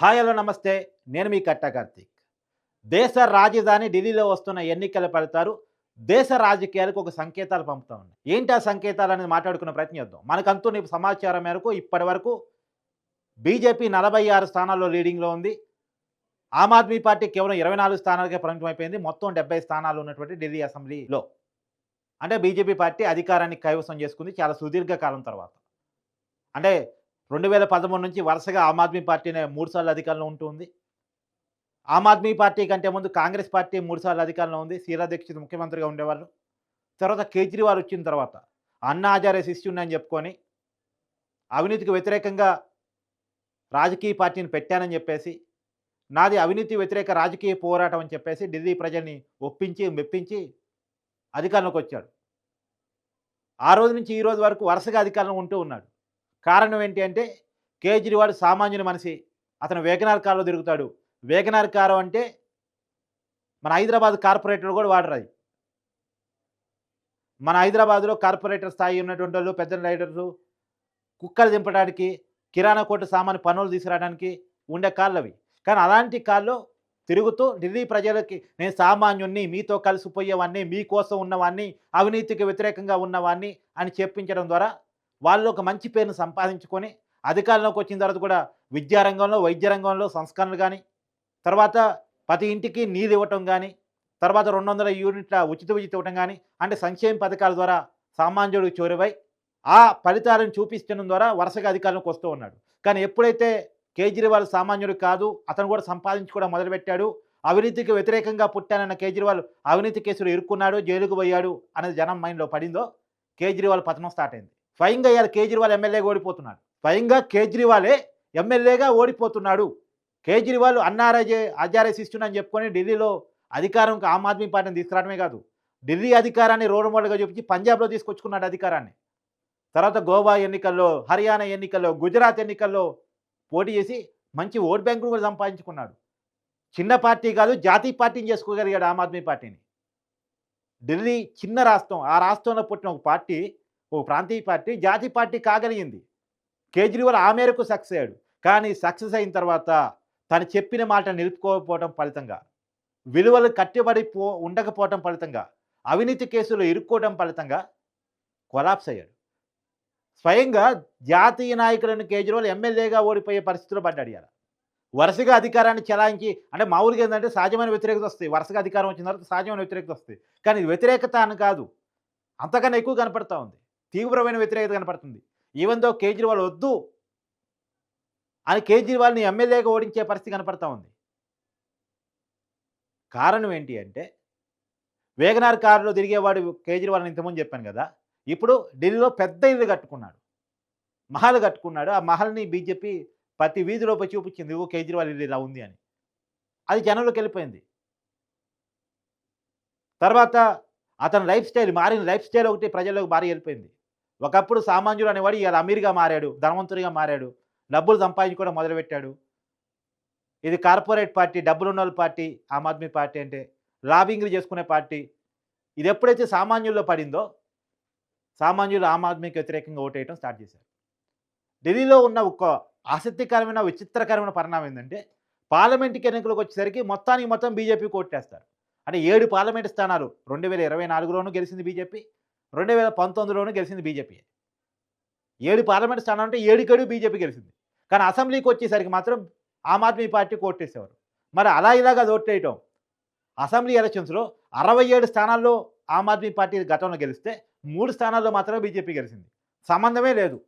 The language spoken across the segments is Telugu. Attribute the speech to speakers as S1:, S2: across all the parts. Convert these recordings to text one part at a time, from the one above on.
S1: హాయ్ హలో నమస్తే. నేను మీ కట్ట కార్తీక్. దేశ రాజధాని ఢిల్లీలో వస్తున్న ఎన్నికల ఫలితాలు దేశ రాజకీయాలకు ఒక సంకేతాలు పంపుతా ఉన్నాయి. ఏంటి ఆ సంకేతాలు అనేది మాట్లాడుకునే ప్రయత్నం చేద్దాం. మనకంతూ సమాచారం మేరకు ఇప్పటి వరకు బీజేపీ నలభై ఆరు స్థానాల్లో లీడింగ్లో ఉంది. ఆమ్ ఆద్మీ పార్టీ కేవలం ఇరవై నాలుగు స్థానాలకే పరిమితం అయిపోయింది మొత్తం డెబ్బై స్థానాలు ఉన్నటువంటి ఢిల్లీ అసెంబ్లీలో. అంటే బీజేపీ పార్టీ అధికారాన్ని కైవసం చేసుకుంది చాలా సుదీర్ఘ కాలం తర్వాత. అంటే రెండు వేల పదమూడు నుంచి వరుసగా ఆమ్ ఆద్మీ పార్టీనే మూడుసార్లు అధికారంలో ఉంటుంది ఆమ్ ఆద్మీ పార్టీ కంటే ముందు కాంగ్రెస్ పార్టీ మూడుసార్లు అధికారంలో ఉంది. శీలా దీక్షిత్ ముఖ్యమంత్రిగా ఉండేవాళ్ళు. తర్వాత కేజ్రీవాల్ వచ్చిన తర్వాత అన్నా ఆచార్య శిష్యుని చెప్పుకొని అవినీతికి వ్యతిరేకంగా రాజకీయ పార్టీని పెట్టానని చెప్పేసి నాది అవినీతి వ్యతిరేక రాజకీయ పోరాటం అని చెప్పేసి ఢిల్లీ ప్రజల్ని ఒప్పించి మెప్పించి అధికారంలోకి వచ్చాడు. ఆ రోజు నుంచి ఈ రోజు వరకు వరుసగా అధికారంలో ఉంటూ ఉన్నాడు. కారణం ఏంటి అంటే కేజ్రీవాల్ సామాన్యుని మనిషి. అతను వేగనార్ కారులో తిరుగుతాడు. వేగనార్ కారు అంటే మన హైదరాబాద్ కార్పొరేటర్ కూడా వాడరు అది. మన హైదరాబాద్లో కార్పొరేటర్ స్థాయి ఉన్నటువంటి వాళ్ళు పెద్ద రైడర్లు కుక్కలు దింపడానికి కిరాణా కోట సామాను పనులు తీసుకురావడానికి ఉండే కార్లు అవి. కానీ అలాంటి కార్లు తిరుగుతూ ఢిల్లీ ప్రజలకి నేను సామాన్యుణ్ణి మీతో కలిసిపోయేవాడిని మీకోసం ఉన్నవాడిని అవినీతికి వ్యతిరేకంగా ఉన్నవాడిని అని చెప్పించడం ద్వారా వాళ్ళు ఒక మంచి పేరును సంపాదించుకొని అధికారంలోకి వచ్చిన తర్వాత కూడా విద్యారంగంలో వైద్య రంగంలో సంస్కరణలు కానీ తర్వాత ప్రతి ఇంటికి నీరు ఇవ్వటం కానీ తర్వాత రెండు వందల యూనిట్ల ఉచిత విద్యుత్ ఇవ్వటం కానీ అంటే సంక్షేమ పథకాల ద్వారా సామాన్యుడికి చోరువై ఆ ఫలితాలను చూపించడం ద్వారా వరుసగా అధికారంలోకి వస్తూ ఉన్నాడు. కానీ ఎప్పుడైతే కేజ్రీవాల్ సామాన్యుడు కాదు అతను కూడా సంపాదించుకోవడం మొదలుపెట్టాడు. అవినీతికి వ్యతిరేకంగా పుట్టానన్న కేజ్రీవాల్ అవినీతి కేసులు ఇరుక్కున్నాడు జైలుకు పోయాడు అనేది జనం మైండ్లో పడిందో కేజ్రీవాల్ పతనం స్టార్ట్ అయింది. స్వయంగా ఇవాళ కేజ్రీవాల్ ఎమ్మెల్యేగా ఓడిపోతున్నాడు. స్వయంగా కేజ్రీవాలే ఎమ్మెల్యేగా ఓడిపోతున్నాడు. కేజ్రీవాల్ అన్నారాజే ఆచార్య శిష్యుని చెప్పుకొని ఢిల్లీలో అధికారంకి ఆమ్ ఆద్మీ పార్టీని తీసుకురావడమే కాదు ఢిల్లీ అధికారాన్ని రోడ్ మోడల్గా చూపించి పంజాబ్లో తీసుకొచ్చుకున్నాడు అధికారాన్ని. తర్వాత గోవా ఎన్నికల్లో హర్యానా ఎన్నికల్లో గుజరాత్ ఎన్నికల్లో పోటీ చేసి మంచి ఓట్ బ్యాంకును కూడా సంపాదించుకున్నాడు. చిన్న పార్టీ కాదు జాతీయ పార్టీని చేసుకోగలిగాడు ఆమ్ ఆద్మీ పార్టీని. ఢిల్లీ చిన్న రాష్ట్రం ఆ రాష్ట్రంలో పుట్టిన ఒక పార్టీ ఓ ప్రాంతీయ పార్టీ జాతీయ పార్టీ కాగలిగింది. కేజ్రీవాల్ ఆ మేరకు సక్సెస్ అయ్యాడు. కానీ సక్సెస్ అయిన తర్వాత తను చెప్పిన మాట నిలుపుకోకపోవడం ఫలితంగా విలువలు కట్టుబడి పో ఉండకపోవటం ఫలితంగా అవినీతి కేసులు ఇరుక్కోవడం ఫలితంగా కొలాప్స్ అయ్యాడు. స్వయంగా జాతీయ నాయకులను కేజ్రీవాల్ ఎమ్మెల్యేగా ఓడిపోయే పరిస్థితిలో పడ్డాడు ఇలా వరుసగా అధికారాన్ని చెలాయించి అంటే మామూలుగా ఏంటంటే సహజమైన వ్యతిరేకత వస్తాయి. వరుసగా అధికారం వచ్చిన తర్వాత సహజమైన వ్యతిరేకత వస్తాయి. కానీ వ్యతిరేకత అని కాదు. అంతకన్నా ఎక్కువ కనపడతా ఉంది. తీవ్రమైన వ్యతిరేకత కనపడుతుంది. ఈవెన్ దో కేజ్రీవాల్ వద్దు అని కేజ్రీవాల్ని ఎమ్మెల్యేగా ఓడించే పరిస్థితి కనపడతా ఉంది. కారణం ఏంటి అంటే వేగనార్ కారులో తిరిగేవాడు కేజ్రీవాల్ ఇంతకుముందు చెప్పాను కదా ఇప్పుడు ఢిల్లీలో పెద్ద ఇల్లు కట్టుకున్నాడు. మహల్ కట్టుకున్నాడు. ఆ మహల్ని బీజేపీ ప్రతి వీధిలోపు చూపించింది. ఓ కేజ్రీవాల్ ఇల్లు ఇలా ఉంది అని. అది జనంలోకి వెళ్ళిపోయింది. తర్వాత అతని లైఫ్ స్టైల్ మారిన లైఫ్ స్టైల్ ఒకటి ప్రజల్లోకి భారీ వెళ్ళిపోయింది. ఒకప్పుడు సామాన్యుడు అనేవాడు ఇవాళ అమీర్గా మారాడు ధనవంతుడిగా మారాడు డబ్బులు సంపాదించుకోవడం మొదలుపెట్టాడు. ఇది కార్పొరేట్ పార్టీ డబ్బులు ఉన్న పార్టీ ఆమ్ ఆద్మీ పార్టీ అంటే లాబింగ్లు చేసుకునే పార్టీ. ఇది ఎప్పుడైతే సామాన్యుల్లో పడిందో సామాన్యులు ఆమ్ ఆద్మీకి వ్యతిరేకంగా ఓటేయడం స్టార్ట్ చేశారు. ఢిల్లీలో ఉన్న ఒక ఆసక్తికరమైన విచిత్రకరమైన పరిణామం ఏంటంటే పార్లమెంట్కి ఎన్నికలకు వచ్చేసరికి మొత్తానికి మొత్తం బీజేపీకి ఓటేస్తారు. అంటే ఏడు పార్లమెంటు స్థానాలు రెండు వేల ఇరవై నాలుగులోనూ గెలిచింది బీజేపీ రెండు వేల పంతొమ్మిదిలోనూ గెలిచింది బీజేపీ. ఏడు పార్లమెంట్ స్థానం అంటే ఏడుకేడు బీజేపీ గెలిచింది. కానీ అసెంబ్లీకి వచ్చేసరికి మాత్రం ఆమ్ ఆద్మీ పార్టీకి ఓటేసేవారు మరి అలా ఇలాగా ఓటేయటం. అసెంబ్లీ ఎలక్షన్స్లో అరవై ఏడు స్థానాల్లో ఆమ్ ఆద్మీ పార్టీ గతంలో గెలిస్తే మూడు స్థానాల్లో మాత్రమే బీజేపీ గెలిచింది. సంబంధమే లేదు.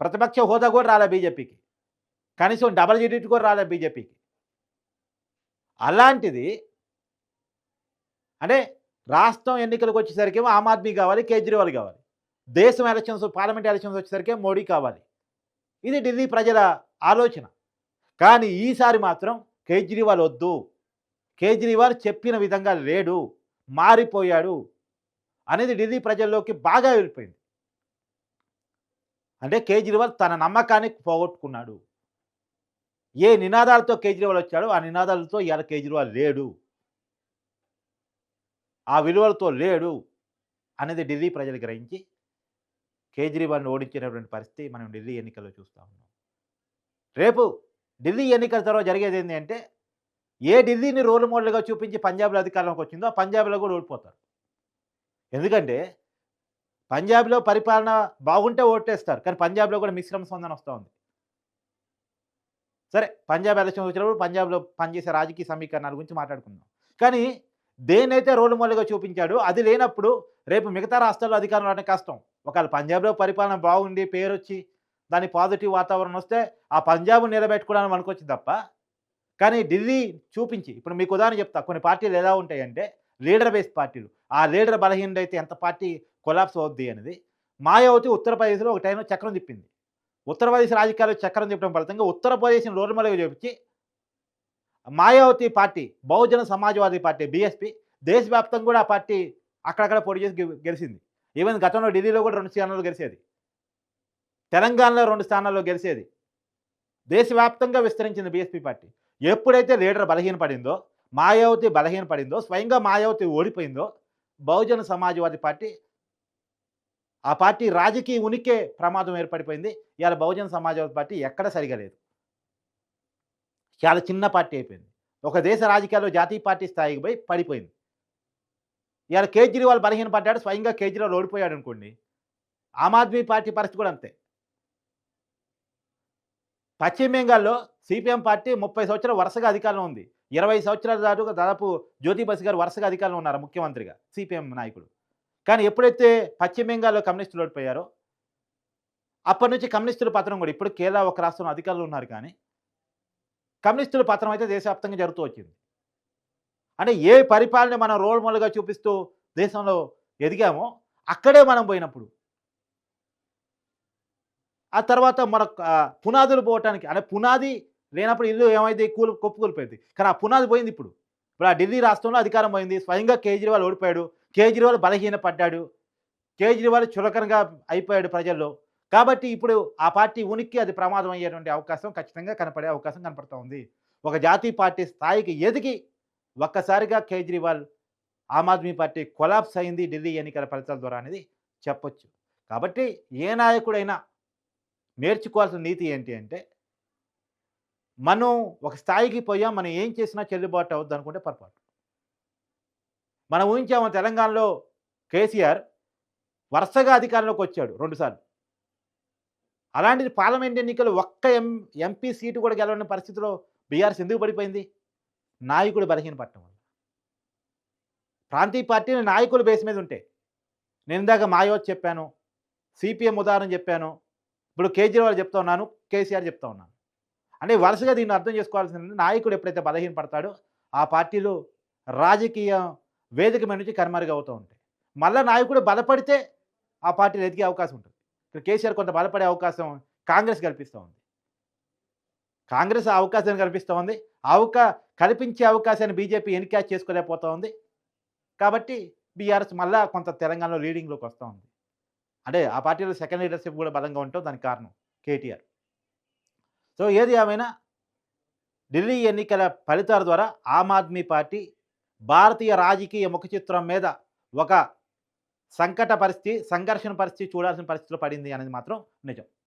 S1: ప్రతిపక్ష హోదా కూడా రాలే బీజేపీకి. కనీసం డబల్ జీడీట్ కూడా రాలే బీజేపీకి. అలాంటిది అంటే రాష్ట్రం ఎన్నికలకు వచ్చేసరికి ఆమ్ ఆద్మీ కావాలి కేజ్రీవాల్ కావాలి. దేశం ఎలక్షన్స్ పార్లమెంట్ ఎలక్షన్స్ వచ్చేసరికి మోడీ కావాలి. ఇది ఢిల్లీ ప్రజల ఆలోచన. కానీ ఈసారి మాత్రం కేజ్రీవాల్ వద్దు. కేజ్రీవాల్ చెప్పిన విధంగా లేడు మారిపోయాడు అనేది ఢిల్లీ ప్రజల్లోకి బాగా వెళ్ళిపోయింది. అంటే కేజ్రీవాల్ తన నమ్మకాన్ని పోగొట్టుకున్నాడు. ఏ నినాదాలతో కేజ్రీవాల్ వచ్చాడో ఆ నినాదాలతో ఇవాళ కేజ్రీవాల్ లేడు. ఆ విలువలతో లేడు అనేది ఢిల్లీ ప్రజలు గ్రహించి కేజ్రీవాల్ని ఓడించినటువంటి పరిస్థితి మనం ఢిల్లీ ఎన్నికల్లో చూస్తూ ఉన్నాం. రేపు ఢిల్లీ ఎన్నికల తర్వాత జరిగేది ఏంటి అంటే ఏ ఢిల్లీని రోల్ మోడల్గా చూపించి పంజాబ్లో అధికారంలోకి వచ్చిందో పంజాబ్లో కూడా ఓడిపోతారు. ఎందుకంటే పంజాబ్లో పరిపాలన బాగుంటే ఓటేస్తారు కానీ పంజాబ్లో కూడా మిశ్రమ స్పందన వస్తూ ఉంది. సరే పంజాబ్ ఎలక్షన్ వచ్చినప్పుడు పంజాబ్లో పనిచేసే రాజకీయ సమీకరణాల గురించి మాట్లాడుకుందాం. కానీ దేనైతే రోల్ మోడల్గా చూపించాడో అది లేనప్పుడు రేపు మిగతా రాష్ట్రాల్లో అధికారం రావడం కష్టం. ఒకవేళ పంజాబ్లో పరిపాలన బాగుండి పేరు వచ్చి దాని పాజిటివ్ వాతావరణం వస్తే ఆ పంజాబ్ నిలబెట్టుకోవడానికి అనుకొచ్చింది తప్ప. కానీ ఢిల్లీ చూపించి ఇప్పుడు మీకు ఉదాహరణ చెప్తా కొన్ని పార్టీలు ఎలా ఉంటాయంటే లీడర్ బేస్ పార్టీలు. ఆ లీడర్ బలహీనత అయితే ఎంత పార్టీ కొలాప్స్ అవుద్ది అనేది. మాయావతి ఉత్తరప్రదేశ్లో ఒక టైంలో చక్రం తిప్పింది. ఉత్తరప్రదేశ్ రాజకీయాల్లో చక్రం తిప్పడం ఫలితంగా ఉత్తరప్రదేశ్ని రోడ్మలుగా చూపించి Mayawati party Bahujan Samajwadi party BSP దేశవ్యాప్తంగా కూడా ఆ పార్టీ అక్కడక్కడ పోటీ చేసి గెలిచింది. ఈవెన్ గతంలో ఢిల్లీలో కూడా రెండు స్థానాల్లో గెలిచేది. తెలంగాణలో రెండు స్థానాల్లో గెలిచేది. దేశవ్యాప్తంగా విస్తరించింది బీఎస్పీ పార్టీ. ఎప్పుడైతే లీడర్ బలహీనపడిందో మాయావతి బలహీనపడిందో స్వయంగా మాయావతి ఓడిపోయిందో బహుజన సమాజ్వాదీ పార్టీ ఆ పార్టీ రాజకీయ ఉనికే ప్రమాదం ఏర్పడిపోయింది. ఇవాళ బహుజన సమాజ్వాదీ పార్టీ ఎక్కడ సరిగా లేదు. చాలా చిన్న పార్టీ అయిపోయింది. ఒక దేశ రాజకీయాల్లో జాతీయ పార్టీ స్థాయికి పోయి పడిపోయింది. ఇవాళ కేజ్రీవాల్ బలహీన పడ్డాడు స్వయంగా కేజ్రీవాల్ ఓడిపోయాడు అనుకోండి. ఆమ్ ఆద్మీ పార్టీ పరిస్థితి కూడా అంతే. పశ్చిమ బెంగాల్లో సిపిఎం పార్టీ ముప్పై సంవత్సరాలు వరుసగా అధికారంలో ఉంది. ఇరవై సంవత్సరాల దాటుగా దాదాపు జ్యోతిబసి గారు వరుసగా అధికారంలో ఉన్నారు ముఖ్యమంత్రిగా సిపిఎం నాయకుడు. కానీ ఎప్పుడైతే పశ్చిమ బెంగాల్లో కమ్యూనిస్టులు ఓడిపోయారో అప్పటి నుంచి కమ్యూనిస్టుల పతనం కూడా ఇప్పుడు కేరళ ఒక రాష్ట్రంలో అధికారులు ఉన్నారు కానీ కమ్యూనిస్టుల పతనం అయితే దేశవ్యాప్తంగా జరుగుతూ వచ్చింది. అంటే ఏ పరిపాలన మనం రోల్ మోడల్గా చూపిస్తూ దేశంలో ఎదిగామో అక్కడే మనం పోయినప్పుడు ఆ తర్వాత మన పునాదులు పోవటానికి అంటే పునాది లేనప్పుడు ఇల్లు ఏమైంది? కూలి కొప్పు కూలిపోయింది. కానీ ఆ పునాది పోయింది ఇప్పుడు. ఇప్పుడు ఆ ఢిల్లీ రాష్ట్రంలో అధికారం పోయింది. స్వయంగా కేజ్రీవాల్ ఓడిపోయాడు. కేజ్రీవాల్ బలహీన పడ్డాడు కేజ్రీవాల్ చులకనగా అయిపోయాడు ప్రజల్లో. కాబట్టి ఇప్పుడు ఆ పార్టీ ఉనికి అది ప్రమాదం అయ్యేటువంటి అవకాశం ఖచ్చితంగా కనపడే అవకాశం కనపడుతూ ఉంది ఒక జాతీయ పార్టీ స్థాయికి ఎదిగి ఒక్కసారిగా కేజ్రీవాల్ ఆమ్ ఆద్మీ పార్టీ కొలాప్స్ అయింది ఢిల్లీ ఎన్నికల ఫలితాల ద్వారా అనేది చెప్పొచ్చు. కాబట్టి ఏ నాయకుడైనా నేర్చుకోవాల్సిన నీతి ఏంటి అంటే మనం ఒక స్థాయికి పోయాం మనం ఏం చేసినా చెల్లుబాటు అవుద్ది అనుకుంటే పొరపాటు. మనం ఊహించాము తెలంగాణలో కేసీఆర్ వరుసగా అధికారంలోకి వచ్చాడు రెండుసార్లు అలాంటిది పార్లమెంట్ ఎన్నికలు ఒక్క ఎం ఎంపీ సీటు కూడా గెలవని పరిస్థితిలో బీఆర్ఎస్ ఎందుకు పడిపోయింది? నాయకుడు బలహీనపడటం వల్ల. ప్రాంతీయ పార్టీలు నాయకుల బేస్ మీద ఉంటాయి నేను ఇందాక మాయోత్ చెప్పాను సిపిఎం ఉదాహరణ చెప్పాను ఇప్పుడు కేజ్రీవాల్ చెప్తా ఉన్నాను కేసీఆర్ చెప్తా ఉన్నాను. అంటే వరుసగా దీన్ని అర్థం చేసుకోవాల్సింది నాయకుడు ఎప్పుడైతే బలహీనపడతాడో ఆ పార్టీలు రాజకీయ వేదిక మీద నుంచి కనుమరుగవుతూ ఉంటాయి. మళ్ళీ నాయకుడు బలపడితే ఆ పార్టీలు ఎదిగే అవకాశం ఉంటుంది. ఇక్కడ కేసీఆర్ కొంత బలపడే అవకాశం కాంగ్రెస్ కల్పిస్తూ ఉంది. కాంగ్రెస్ ఆ అవకాశాన్ని కల్పిస్తూ ఉంది. అవకా కల్పించే అవకాశాన్ని బీజేపీ ఎన్క్యాచ్ చేసుకోలేకపోతూ ఉంది. కాబట్టి బీఆర్ఎస్ మళ్ళా కొంత తెలంగాణలో లీడింగ్లోకి వస్తూ ఉంది. అంటే ఆ పార్టీలో సెకండ్ లీడర్షిప్ కూడా బలంగా ఉండటం దానికి కారణం కేటీఆర్. సో ఏది ఏమైనా ఢిల్లీ ఎన్నికల ఫలితాల ద్వారా ఆమ్ ఆద్మీ పార్టీ భారతీయ రాజకీయ ముఖ చిత్రం మీద ఒక సంకట పరిస్థితి సంఘర్షణ పరిస్థితి చూడాల్సిన పరిస్థితిలో పడింది అనేది మాత్రం నిజం.